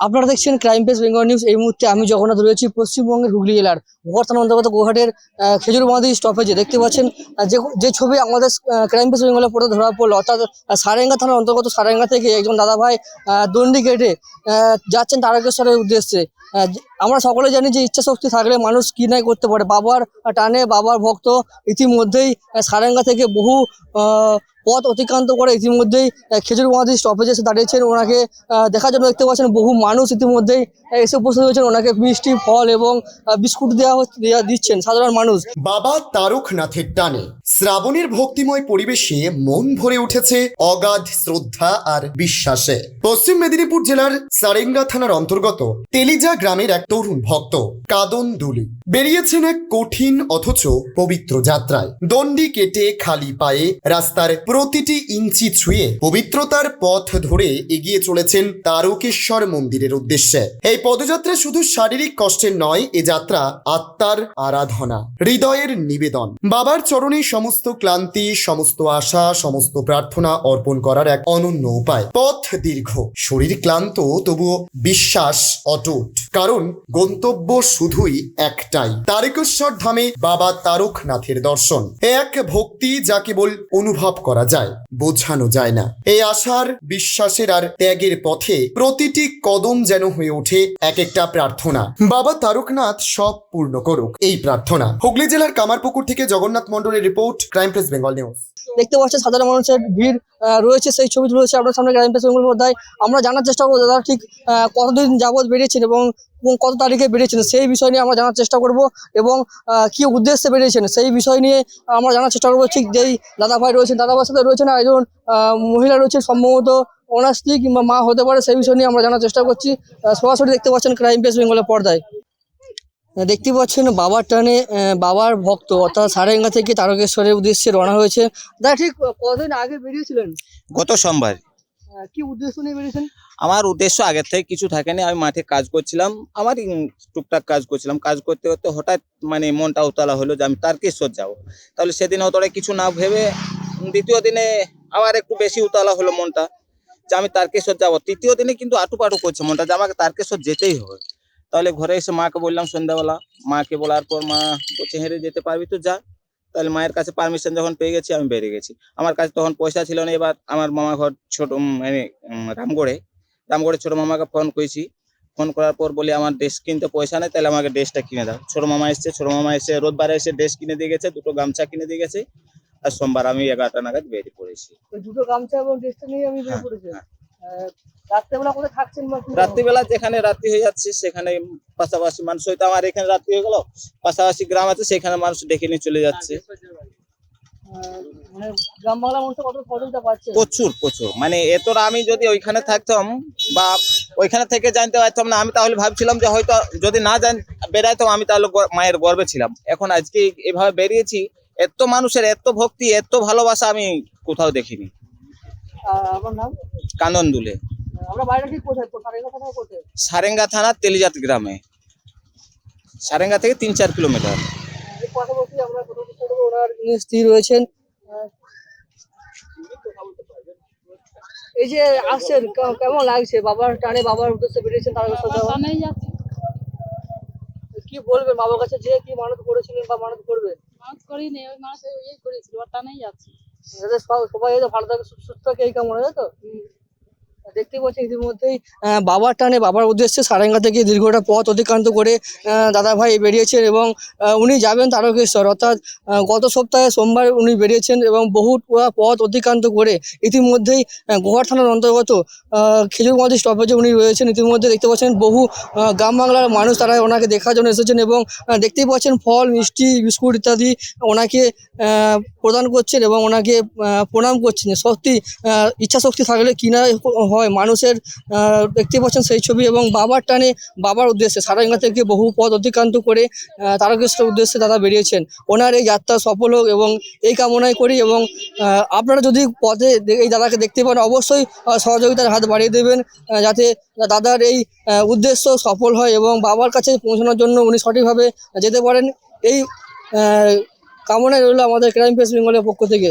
আপনারা দেখছেন crime pace Bengal news এই মুহূর্তে আমি জগন্নাথ রয়েছি, পশ্চিমবঙ্গের হুগলি জেলার বর্তমান অন্তর্গত গোহাটের খেজুরবাঁধি স্টপেজে দেখতে পাচ্ছেন যে যে ছবি আমাদের ক্রাইম পেস বেঙ্গলের পরে ধরা পড়ল, অর্থাৎ সারেঙ্গা থানার অন্তর্গত সারেঙ্গা থেকে একজন দাদাভাই দণ্ডি গেটে যাচ্ছেন তারকেশ্বরের উদ্দেশ্যে। আমরা সকলে জানি যে ইচ্ছা শক্তি থাকলে মানুষ কি নাই করতে পারে। বাবার টানে বাবার ভক্ত ইতিমধ্যেই সারেঙ্গা থেকে বহু পথ অতিক্রান্ত করে ইতিমধ্যেই খেজুর খেজুরবাঁধি স্টপেজে এসে দাঁড়িয়েছেন। ওনাকে দেখার জন্য দেখতে পাচ্ছেন বহু মানুষ ইতিমধ্যেই এসে উপস্থিত হয়েছেন। ওনাকে মিষ্টি, ফল এবং বিস্কুট দেওয়া দেওয়া দিচ্ছেন সাধারণ মানুষ। বাবা তারকনাথের টানে শ্রাবণের ভক্তিময় পরিবেশে মন ভরে উঠেছে অগাধ শ্রদ্ধা আর বিশ্বাসে। পশ্চিম মেদিনীপুর জেলার সারেঙ্গা থানার অন্তর্গত তেলিজা গ্রামের এক তরুণ ভক্ত কাদন দুলি। বেরিয়েছেন এক কঠিন অথচ পবিত্র যাত্রায়। দণ্ডি কেটে খালি পায়ে রাস্তার প্রতিটি ইঞ্চি ছুঁয়ে পবিত্রতার পথ ধরে এগিয়ে চলেছেন তারকেশ্বর মন্দিরের উদ্দেশ্যে। এই পদযাত্রা শুধু শারীরিক কষ্টের নয়, এ যাত্রা আত্মার আরাধনা, হৃদয়ের নিবেদন। বাবার চরণে সমস্ত ক্লান্তি, সমস্ত আশা, সমস্ত প্রার্থনা অর্পণ করার এক অনন্য উপায়। পথ দীর্ঘ, শরীর ক্লান্ত, তবুও বিশ্বাস অটুট। কারণ গন্তব্য শুধুই একটাই, তারকেশ্বর ধামে বাবা তারকনাথের দর্শন। এক ভক্তি যা কেবল অনুভব করা যায়, বোঝানো যায় না। এই আশার, বিশ্বাসের আর ত্যাগের পথে প্রতিটি কদম যেন হয়ে ওঠে এক একটা প্রার্থনা। বাবা তারকনাথ সব পূর্ণ করুক, এই প্রার্থনা। হুগলি জেলার কামারপুকুর থেকে জগন্নাথ মন্ডলের report, crime press, Bengal news. দেখতে পাচ্ছেন সাধারণ মানুষের ভিড় রয়েছে সেই ছবি রয়েছে আপনার সামনে পেস বেঙ্গল পর্দায় আমরা জানার চেষ্টা করব, দাদা, ঠিক কতদিন যাবৎ বেরিয়েছেন এবং কত তারিখে বেরিয়েছেন, সেই বিষয় নিয়ে আমরা জানার চেষ্টা করব এবং কি উদ্দেশ্যে বেরিয়েছেন, সেই বিষয় নিয়ে আমরা জানার চেষ্টা করব। ঠিক যেই দাদা ভাই রয়েছেন দাদা ভাইয়ের সাথে রয়েছেন একজন মহিলা রয়েছে সম্ভবত ওনার স্ত্রী কিংবা মা হতে পারে, সেই বিষয় নিয়ে আমরা জানার চেষ্টা করছি। সরাসরি দেখতে পাচ্ছেন ক্রাইম পেস বেঙ্গলের পর্দায়। দেখতে পাচ্ছেন বাবার টানে বাবার ভক্ত অর্থাৎ সারেঙ্গা থেকে তারকেশ্বরের উদ্দেশ্যে রওনা হয়েছে। দাদা ঠিক কতদিন আগে বেরিয়েছিলেন? গত সোমবার। কি উদ্দেশ্য নিয়ে বেরিয়েছেন? আমার উদ্দেশ্য আগের থেকে কিছু থাকেনি আমি মাঠে কাজ করছিলাম আমার টুকটাক কাজ করছিলাম। কাজ করতে করতে হঠাৎ মানে মনটা উতলা হলো যে আমি তারকেশ্বর যাব। তাহলে সেদিন অতটা কিছু না ভেবে দ্বিতীয় দিনে আবার একটু বেশি উতলা হলো মনটা যে আমি তারকেশ্বর যাব। তৃতীয় দিনে কিন্তু আটুপাটু করছে মনটা যে আমাকে তারকেশ্বর যেতেই হবে। তাহলে ঘরে এসে মাকে বললাম সন্ধ্যাবেলা মাকে বলার পর মা বলছে হেরে যেতে পারবি তো যা। তাহলে মায়ের কাছে পারমিশন যখন পেয়ে গেছি আমি বেরিয়ে গেছি। আমার কাছে তখন পয়সা ছিল না। এবার আমার মামা ঘর ছোট মানে রামগড়ে রামগড়ে ছোট মামাকে ফোন করেছি। ফোন করার পর বলি আমার ড্রেস কিনতে পয়সা নেই তাহলে আমাকে ড্রেসটা কিনে দাও। ছোট মামা এসছে ছোট মামা এসে রোদবারে এসে ড্রেস কিনে দিয়ে গেছে দুটো গামছা কিনে দিয়ে গেছে। আর সোমবার আমি এগারোটা নাগাদ বেরিয়ে পড়েছি। দুটো গামছা এবং ড্রেসটা নিয়ে আমি বেরিয়ে হ্যাঁ, পড়েছি। হ্যাঁ। রাত্রেবেলা কোথায় থাকছেন রাত্রিবেলা যেখানে রাত্রি হয়ে যাচ্ছে সেখানে পাশাপাশি মানুষ হয়তো আমার এখানে রাত্রি হয়ে গেল পাশাপাশি গ্রাম আছে সেখানে মানুষ ডেকে নিয়ে চলে যাচ্ছে। আহ, মানে প্রচুর প্রচুর। মানে এতটা আমি যদি ওইখানে থাকতাম বা ওইখানে থেকে জানতে পারতাম না আমি তাহলে ভাবছিলাম যে হয়তো যদি না জান বেরাইতাম আমি তাহলে মায়ের গর্বে ছিলাম। এখন আজকে এভাবে বেরিয়েছি এত মানুষের এত ভক্তি এত ভালোবাসা আমি কোথাও দেখিনি। আমার নাম? কানন দুলে আমরা বাইরে ঠিক কোথায়? সারেঙ্গা কোথায় কোথায়? সারেঙ্গা থানা তেলিজাত গ্রামে। সারেঙ্গা থেকে তিন চার কিলোমিটার। স্ত্রী রয়েছেন। এই যে আসছেন কে- কেমন লাগছে? বাবার টানে বাবার উদ্দেশ্যে বেরিয়েছেন তার যাচ্ছে। কি বলবেন? বাবার কাছে যে কি মানত করেছিলেন বা মানত করবেন? মাছ করিনি ওই মাছ ইয়ে করেছিল ওর টানেই যাচ্ছে। সবাই যাতে ভালো থাকে সু- সুস্থ থাকে এই কামনা তাই তো? দেখতে পাচ্ছি ইতিমধ্যেই বাবার টানে বাবার উদ্দেশ্যে সারেঙ্গা থেকে দীর্ঘটা পথ অতিক্রান্ত করে দাদা ভাই বেরিয়েছেন এবং উনি যাবেন তারকেশ্বর। অর্থাৎ গত সপ্তাহে সোমবার উনি বেরিয়েছেন এবং বহু পথ অতিক্রান্ত করে ইতিমধ্যেই গোহার থানার অন্তর্গত খেজুরমাদি স্টপেজে উনি রয়েছেন। ইতিমধ্যে দেখতে পাচ্ছেন বহু গ্রাম বাংলার মানুষ তারা ওনাকে দেখার জন্য এসেছেন এবং দেখতেই পাচ্ছেন ফল মিষ্টি বিস্কুট ইত্যাদি ওনাকে প্রদান করছেন এবং ওনাকে প্রণাম করছেন। সত্যি আহ, ইচ্ছা শক্তি থাকলে কিনা হয়। মানুষের দেখতে পাচ্ছেন সেই ছবি এবং বাবার টানে বাবার উদ্দেশ্যে সারাঙ্গা থেকে বহু পথ অতিক্রান্ত করে তারকেশ্বর উদ্দেশ্যে দাদা বেরিয়েছেন। ওনার এই যাত্রা সফল হোক এবং এই কামনাই করি এবং আপনারা যদি পথে এই দাদাকে দেখতে পান, অবশ্যই সহযোগিতার হাত বাড়িয়ে দেবেন যাতে দাদার এই উদ্দেশ্য সফল হয় এবং বাবার কাছে পৌঁছানোর জন্য উনি সঠিকভাবে যেতে পারেন। এই কামনায় রইল আমাদের ক্রাইম পেস বেঙ্গলের পক্ষ থেকে।